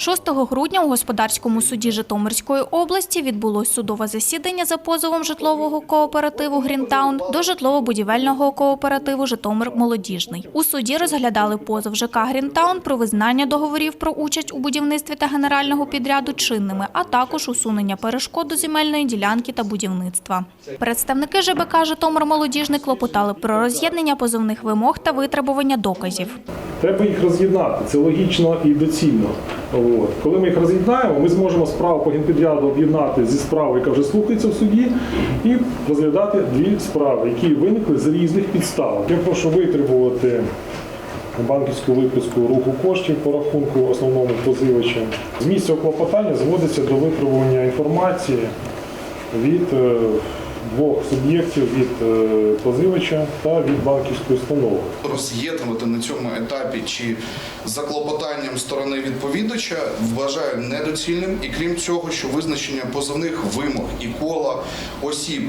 6 грудня у господарському суді Житомирської області відбулось судове засідання за позовом житлового кооперативу Грінтаун до житлово-будівельного кооперативу Житомир Молодіжний. У суді розглядали позов ЖК Грінтаун про визнання договорів про участь у будівництві та генерального підряду чинними, а також усунення перешкод до земельної ділянки та будівництва. Представники ЖБК Житомир Молодіжний клопотали про роз'єднання позовних вимог та витребування доказів. Треба їх роз'єднати. Це логічно і доцільно. От. Коли ми їх роз'єднаємо, ми зможемо справу по генпідряду об'єднати зі справою, яка вже слухається в суді, і розглядати дві справи, які виникли з різних підстав. Я прошу витребувати банківську виписку руху коштів по рахунку основному позивача. З місця клопотання зводиться до витребування інформації від е, двох суб'єктів від е, позивача та від банківської установи. роз'єднувати на цьому етапі чи за клопотанням сторони відповідача вважаю недоцільним і крім цього, що визначення позовних вимог і кола осіб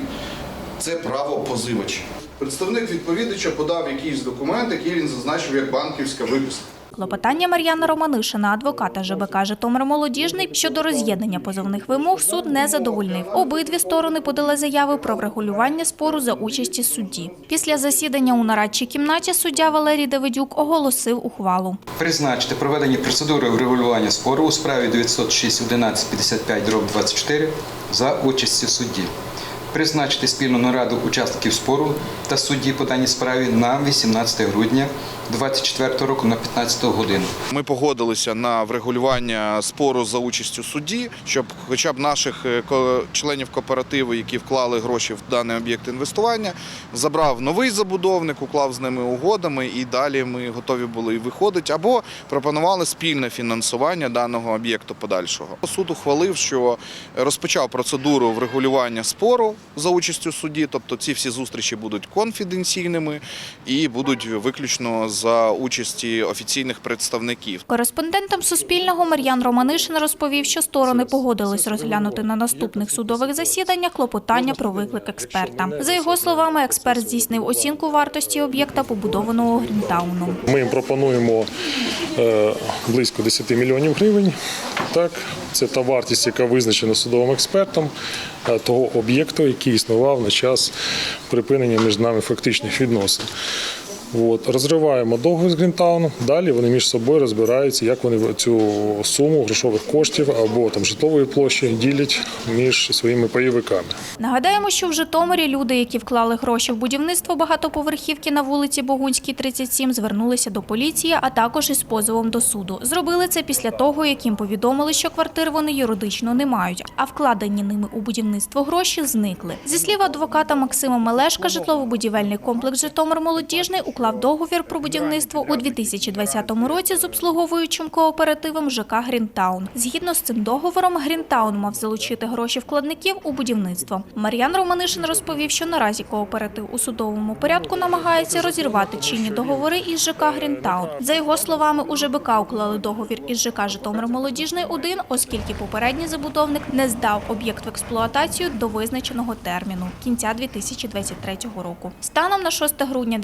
це право позивача. Представник відповідача подав якийсь документ, який він зазначив як банківська виписка. Клопотання Мар'яна Романишина, адвоката ЖБК Житомир Молодіжний, щодо роз'єднання позовних вимог суд не задовольнив. Обидві сторони подали заяви про врегулювання спору за участі судді. Після засідання у нарадчій кімнаті суддя Валерій Давидюк оголосив ухвалу. Призначити проведення процедури врегулювання спору у справі 906 11 55 24 за участю судді. Призначити спільну нараду учасників спору та судді по даній справі на 18 грудня 2024 року на 15 годину. Ми погодилися на врегулювання спору за участю судді, щоб хоча б наших е, членів кооперативу, які вклали гроші в даний об'єкт інвестування, забрав новий забудовник, уклав з ними угодами, і далі ми готові були і виходити, або пропонували спільне фінансування даного об'єкту подальшого. Суд ухвалив, що розпочав процедуру врегулювання спору за участю судді, тобто ці всі зустрічі будуть конфіденційними і будуть виключно за участі офіційних представників. Кореспондентам Суспільного Мар'ян Романишин розповів, що сторони погодились розглянути на наступних судових засіданнях клопотання про виклик експерта. За його словами, експерт здійснив оцінку вартості об'єкта, побудованого Грінтауном. Ми їм пропонуємо е, близько 10 мільйонів гривень. Так, це та вартість, яка визначена судовим експертом е, того об'єкту, який існував на час припинення між нами фактичних відносин. От, розриваємо договір з Грінтауном. Далі вони між собою розбираються, як вони цю суму грошових коштів або там житлової площі ділять між своїми пайовиками. Нагадаємо, що в Житомирі люди, які вклали гроші в будівництво багатоповерхівки на вулиці Богунській, 37, звернулися до поліції, а також із позовом до суду. Зробили це після того, як їм повідомили, що квартир вони юридично не мають, а вкладені ними у будівництво гроші зникли. Зі слів адвоката Максима Мелешка, житлово-будівельний комплекс Житомир Молодіжний уклав договір про будівництво у 2020 році з обслуговуючим кооперативом ЖК Грінтаун. Згідно з цим договором, Грінтаун мав залучити гроші вкладників у будівництво. Мар'ян Романишин розповів, що наразі кооператив у судовому порядку намагається розірвати чинні договори із ЖК Грінтаун. За його словами, у ЖБК уклали договір із ЖК Житомир Молодіжний 1, оскільки попередній забудовник не здав об'єкт в експлуатацію до визначеного терміну кінця 2023 року. Станом на 6 грудня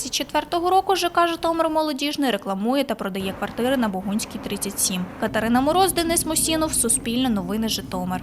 2024 року ЖК Житомир Молодіжний рекламує та продає квартири на Богунській 37. Катерина Мороз, Денис Мосінов, Суспільне новини Житомир.